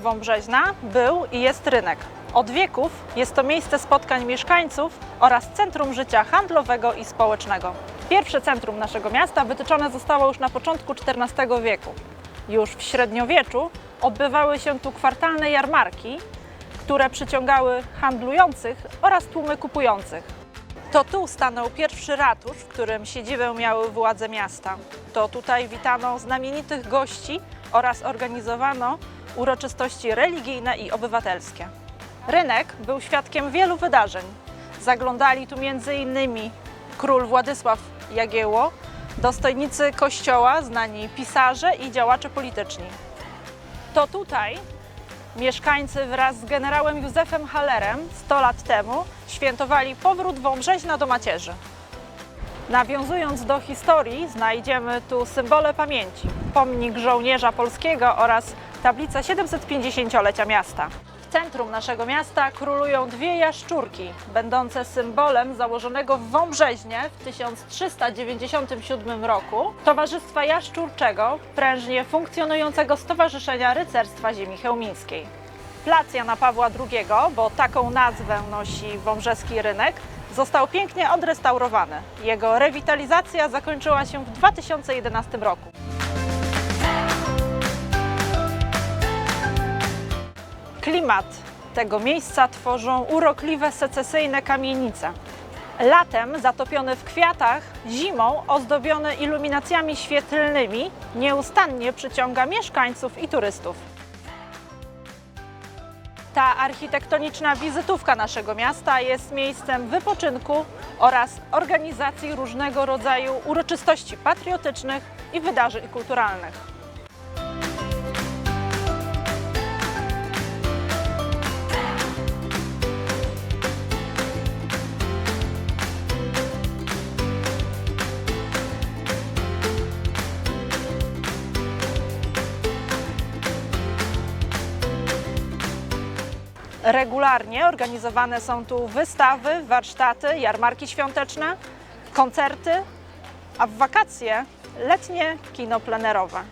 Wąbrzeźna był i jest rynek. Od wieków jest to miejsce spotkań mieszkańców oraz centrum życia handlowego i społecznego. Pierwsze centrum naszego miasta wytyczone zostało już na początku XIV wieku. Już w średniowieczu odbywały się tu kwartalne jarmarki, które przyciągały handlujących oraz tłumy kupujących. To tu stanął pierwszy ratusz, w którym siedzibę miały władze miasta. To tutaj witano znamienitych gości oraz organizowano uroczystości religijne i obywatelskie. Rynek był świadkiem wielu wydarzeń. Zaglądali tu m.in. król Władysław Jagiełło, dostojnicy kościoła, znani pisarze i działacze polityczni. To tutaj mieszkańcy wraz z generałem Józefem Hallerem 100 lat temu świętowali powrót Wąbrzeźna do macierzy. Nawiązując do historii, znajdziemy tu symbole pamięci, pomnik żołnierza polskiego oraz tablicę 750-lecia miasta. W centrum naszego miasta królują dwie jaszczurki, będące symbolem założonego w Wąbrzeźnie w 1397 roku Towarzystwa Jaszczurczego, prężnie funkcjonującego Stowarzyszenia Rycerstwa Ziemi Chełmińskiej. Plac Jana Pawła II, bo taką nazwę nosi wąbrzeski rynek, został pięknie odrestaurowany. Jego rewitalizacja zakończyła się w 2011 roku. Klimat tego miejsca tworzą urokliwe secesyjne kamienice. Latem zatopione w kwiatach, zimą ozdobione iluminacjami świetlnymi, nieustannie przyciąga mieszkańców i turystów. Ta architektoniczna wizytówka naszego miasta jest miejscem wypoczynku oraz organizacji różnego rodzaju uroczystości patriotycznych i wydarzeń kulturalnych. Regularnie organizowane są tu wystawy, warsztaty, jarmarki świąteczne, koncerty, a w wakacje letnie kino plenerowe.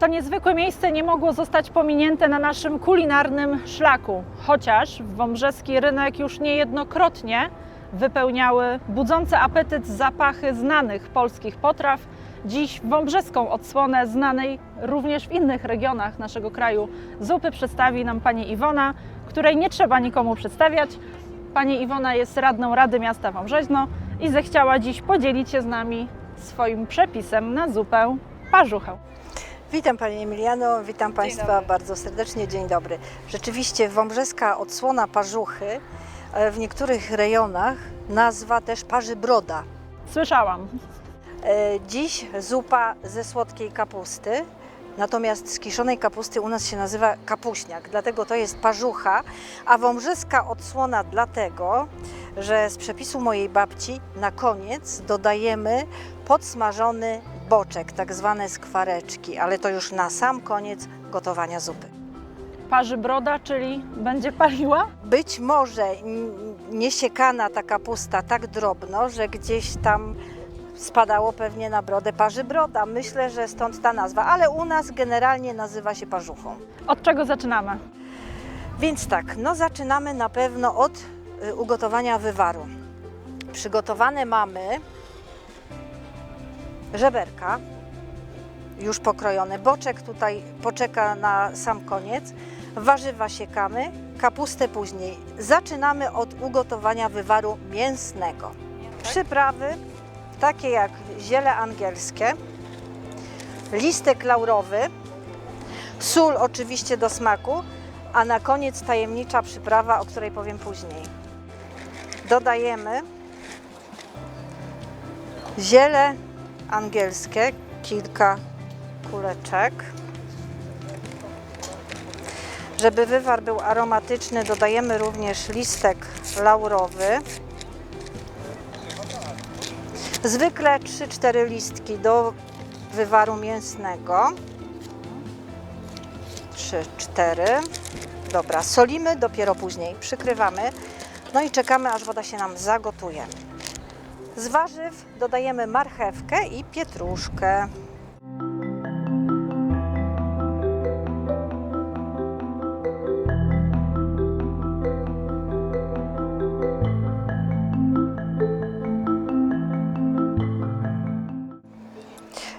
To niezwykłe miejsce nie mogło zostać pominięte na naszym kulinarnym szlaku, chociaż wąbrzeski rynek już niejednokrotnie wypełniały budzące apetyt zapachy znanych polskich potraw. Dziś wąbrzeską odsłonę znanej również w innych regionach naszego kraju zupy przedstawi nam pani Iwona, której nie trzeba nikomu przedstawiać. Pani Iwona jest radną Rady Miasta Wąbrzeźno i zechciała dziś podzielić się z nami swoim przepisem na zupę parzuchę. Witam Pani Emiliano, witam Państwa bardzo serdecznie, dzień dobry. Rzeczywiście wąbrzeska odsłona parzuchy e, w niektórych rejonach nazwa też parzy broda. Słyszałam. E, Dziś zupa ze słodkiej kapusty, natomiast z kiszonej kapusty u nas się nazywa kapuśniak, dlatego to jest parzucha, a wąbrzeska odsłona dlatego, że z przepisu mojej babci na koniec dodajemy podsmażony boczek, tak zwane skwareczki, ale to już na sam koniec gotowania zupy. Parzy broda, czyli będzie paliła? Być może niesiekana ta kapusta tak drobno, że gdzieś tam spadało pewnie na brodę parzy broda. Myślę, że stąd ta nazwa, ale u nas generalnie nazywa się parzuchą. Od czego zaczynamy? Więc tak, no zaczynamy na pewno od y, ugotowania wywaru. Przygotowane mamy żeberka, już pokrojone. Boczek tutaj poczeka na sam koniec. Warzywa siekamy, kapustę później. Zaczynamy od ugotowania wywaru mięsnego. Przyprawy takie jak ziele angielskie, listek laurowy, sól oczywiście do smaku, a na koniec tajemnicza przyprawa, o której powiem później. Dodajemy ziele angielskie, kilka kuleczek. Żeby wywar był aromatyczny, dodajemy również listek laurowy. Zwykle 3-4 listki do wywaru mięsnego. 3-4. Dobra, solimy dopiero później, przykrywamy. No i czekamy, aż woda się nam zagotuje. Z warzyw dodajemy marchewkę i pietruszkę.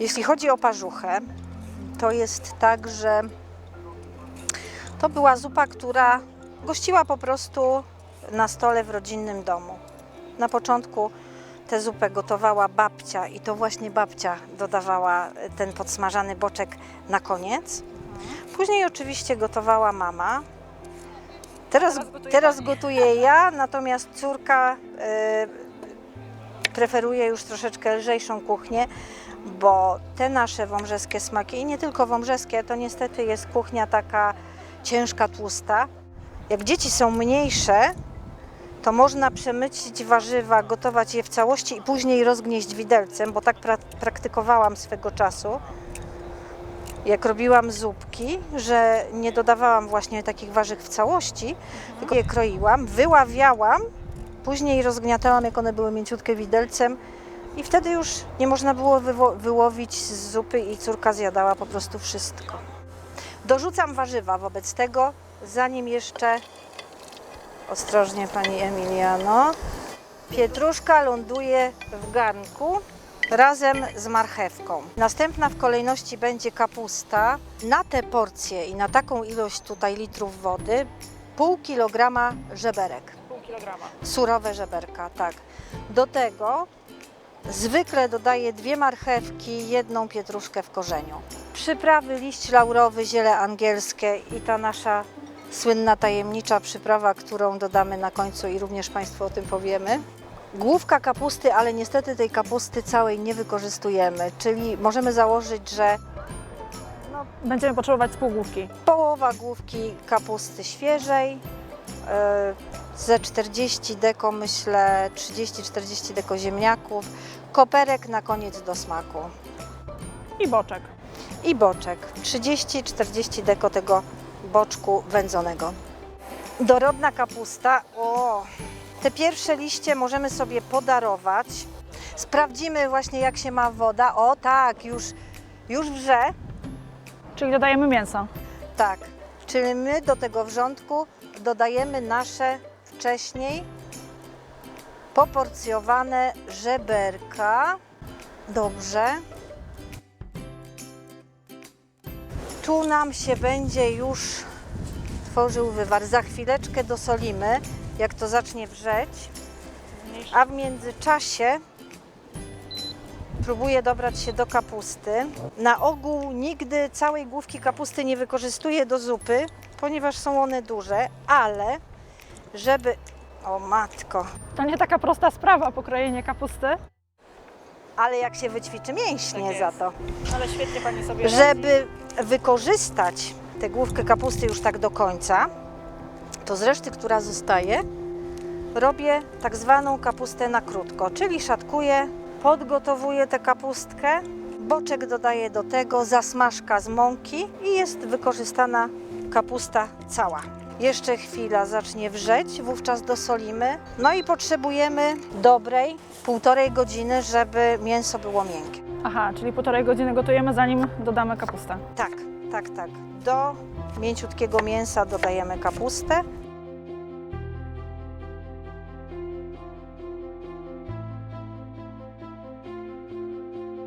Jeśli chodzi o parzuchę, to jest tak, że to była zupa, która gościła po prostu na stole w rodzinnym domu. Na początku tę zupę gotowała babcia i to właśnie babcia dodawała ten podsmażany boczek na koniec. Później oczywiście gotowała mama. Teraz, Teraz gotuję ja, natomiast córka e, preferuje już troszeczkę lżejszą kuchnię, bo te nasze wąbrzeskie smaki i nie tylko wąbrzeskie, to niestety jest kuchnia taka ciężka, tłusta. Jak dzieci są mniejsze, to można przemycić warzywa, gotować je w całości i później rozgnieść widelcem, bo tak pra- praktykowałam swego czasu. Jak robiłam zupki, że nie dodawałam właśnie takich warzyw w całości, tylko je kroiłam, wyławiałam, później rozgniatałam, jak one były mięciutkie widelcem i wtedy już nie można było wyłowić z zupy i córka zjadała po prostu wszystko. Dorzucam warzywa wobec tego, zanim jeszcze ostrożnie Pani Emiliano. Pietruszka ląduje w garnku razem z marchewką. Następna w kolejności będzie kapusta. Na tę porcję i na taką ilość tutaj litrów wody pół kilograma żeberek. Pół kilograma. Surowe żeberka, tak. Do tego zwykle dodaję dwie marchewki, jedną pietruszkę w korzeniu. Przyprawy liść laurowy, ziele angielskie i ta nasza słynna tajemnicza przyprawa, którą dodamy na końcu i również Państwu o tym powiemy. Główka kapusty, ale niestety tej kapusty całej nie wykorzystujemy, czyli możemy założyć, że No, będziemy potrzebować spółgłówki. połowa główki kapusty świeżej, e, ze 40 deko myślę 30-40 deko ziemniaków, koperek na koniec do smaku I boczek. i boczek 30-40 deko tego boczku wędzonego. Dorodna kapusta, o, te pierwsze liście możemy sobie podarować. Sprawdzimy właśnie jak się ma woda. O tak, już, już wrze. Czyli dodajemy mięso. Tak, czyli my do tego wrzątku dodajemy nasze wcześniej poporcjowane żeberka. Dobrze. Tu nam się będzie już tworzył wywar. Za chwileczkę dosolimy, jak to zacznie wrzeć. A w międzyczasie próbuję dobrać się do kapusty. Na ogół nigdy całej główki kapusty nie wykorzystuję do zupy, ponieważ są one duże, ale żeby. O matko, To nie taka prosta sprawa, pokrojenie kapusty. ale jak się wyćwiczy mięśnie Tak za to. Ale świetnie Pani sobie Żeby wykorzystać tę główkę kapusty już tak do końca, to z reszty, która zostaje, robię tak zwaną kapustę na krótko, czyli szatkuję, podgotowuję tę kapustkę, boczek dodaję do tego, zasmażka z mąki i jest wykorzystana kapusta cała. Jeszcze chwila zacznie wrzeć, wówczas dosolimy. No i potrzebujemy dobrej półtorej godziny, żeby mięso było miękkie. Aha, czyli półtorej godziny gotujemy, zanim dodamy kapustę. Tak, tak, tak. Do mięciutkiego mięsa dodajemy kapustę.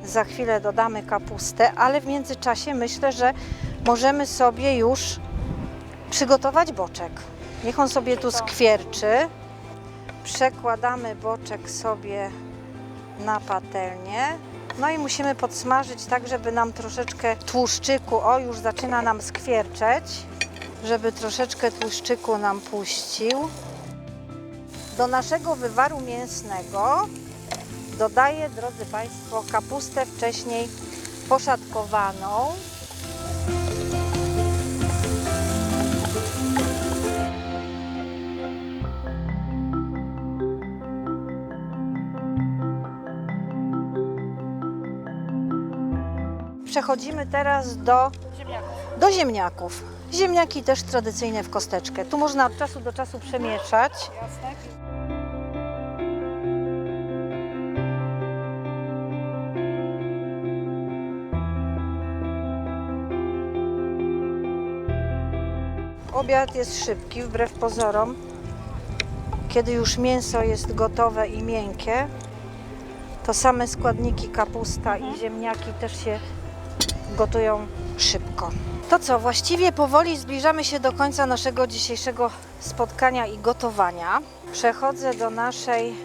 Za chwilę dodamy kapustę, ale w międzyczasie myślę, że możemy sobie już przygotować boczek. Niech on sobie tu skwierczy. Przekładamy boczek sobie na patelnię. No i musimy podsmażyć tak, żeby nam troszeczkę tłuszczyku, o już zaczyna nam skwierczeć, żeby troszeczkę tłuszczyku nam puścił. Do naszego wywaru mięsnego dodaję, drodzy Państwo, kapustę wcześniej poszatkowaną. Przechodzimy teraz do, do ziemniaków. Ziemniaki też tradycyjne w kosteczkę. Tu można od czasu do czasu przemieszać. Jasne. Obiad jest szybki, wbrew pozorom. Kiedy już mięso jest gotowe i miękkie, to same składniki kapusta i ziemniaki też się gotują szybko. To co, właściwie powoli zbliżamy się do końca naszego dzisiejszego spotkania i gotowania. Przechodzę do naszej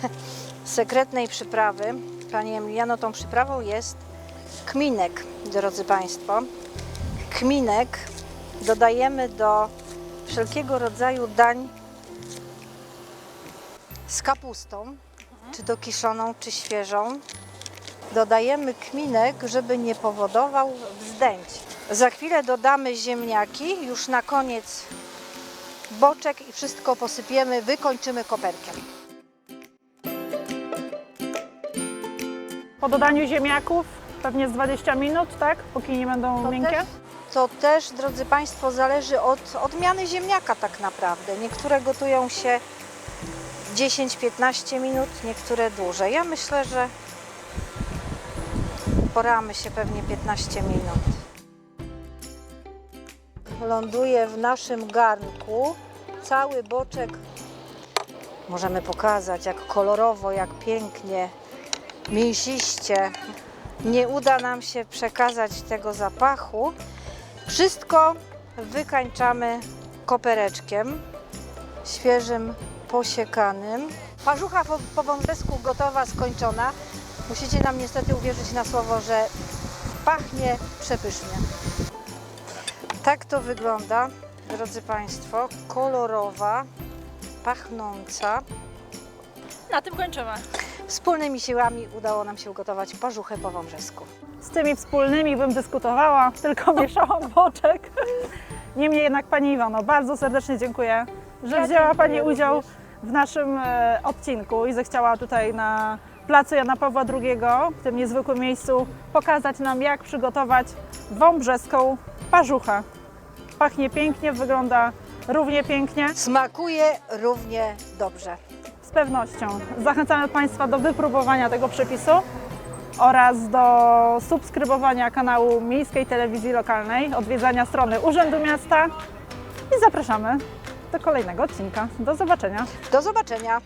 sekretnej przyprawy. Pani Emiliano, tą przyprawą jest kminek, drodzy Państwo. Kminek dodajemy do wszelkiego rodzaju dań z kapustą, czy to kiszoną, czy świeżą. Dodajemy kminek, żeby nie powodował wzdęć. Za chwilę dodamy ziemniaki, już na koniec boczek i wszystko posypiemy, wykończymy koperkiem. Po dodaniu ziemniaków pewnie z 20 minut, tak? Póki nie będą To miękkie. też, to też, drodzy Państwo, zależy od odmiany ziemniaka tak naprawdę. Niektóre gotują się 10-15 minut, niektóre dłużej. Ja myślę, że poramy się pewnie 15 minut. Ląduje w naszym garnku cały boczek. Możemy pokazać, jak kolorowo, jak pięknie, mięsiście. Nie uda nam się przekazać tego zapachu. Wszystko wykańczamy kopereczkiem świeżym, posiekanym. Parzucha po, po gotowa, skończona. Musicie nam niestety uwierzyć na słowo, że pachnie przepysznie. Tak to wygląda, drodzy Państwo. Kolorowa, pachnąca. Na tym kończymy. Wspólnymi siłami udało nam się ugotować parzuchę po wąbrzesku. Z tymi wspólnymi bym dyskutowała, tylko mieszałam boczek. Niemniej jednak Pani Iwono, bardzo serdecznie dziękuję, że Ja wzięła Pani udział również. W naszym e, odcinku i zechciała tutaj na placu Jana Pawła II, w tym niezwykłym miejscu, pokazać nam, jak przygotować wąbrzeską parzuchę. Pachnie pięknie, wygląda równie pięknie. Smakuje równie dobrze. Z pewnością. Zachęcamy Państwa do wypróbowania tego przepisu oraz do subskrybowania kanału Miejskiej Telewizji Lokalnej, odwiedzania strony Urzędu Miasta i zapraszamy do kolejnego odcinka. Do zobaczenia. Do zobaczenia.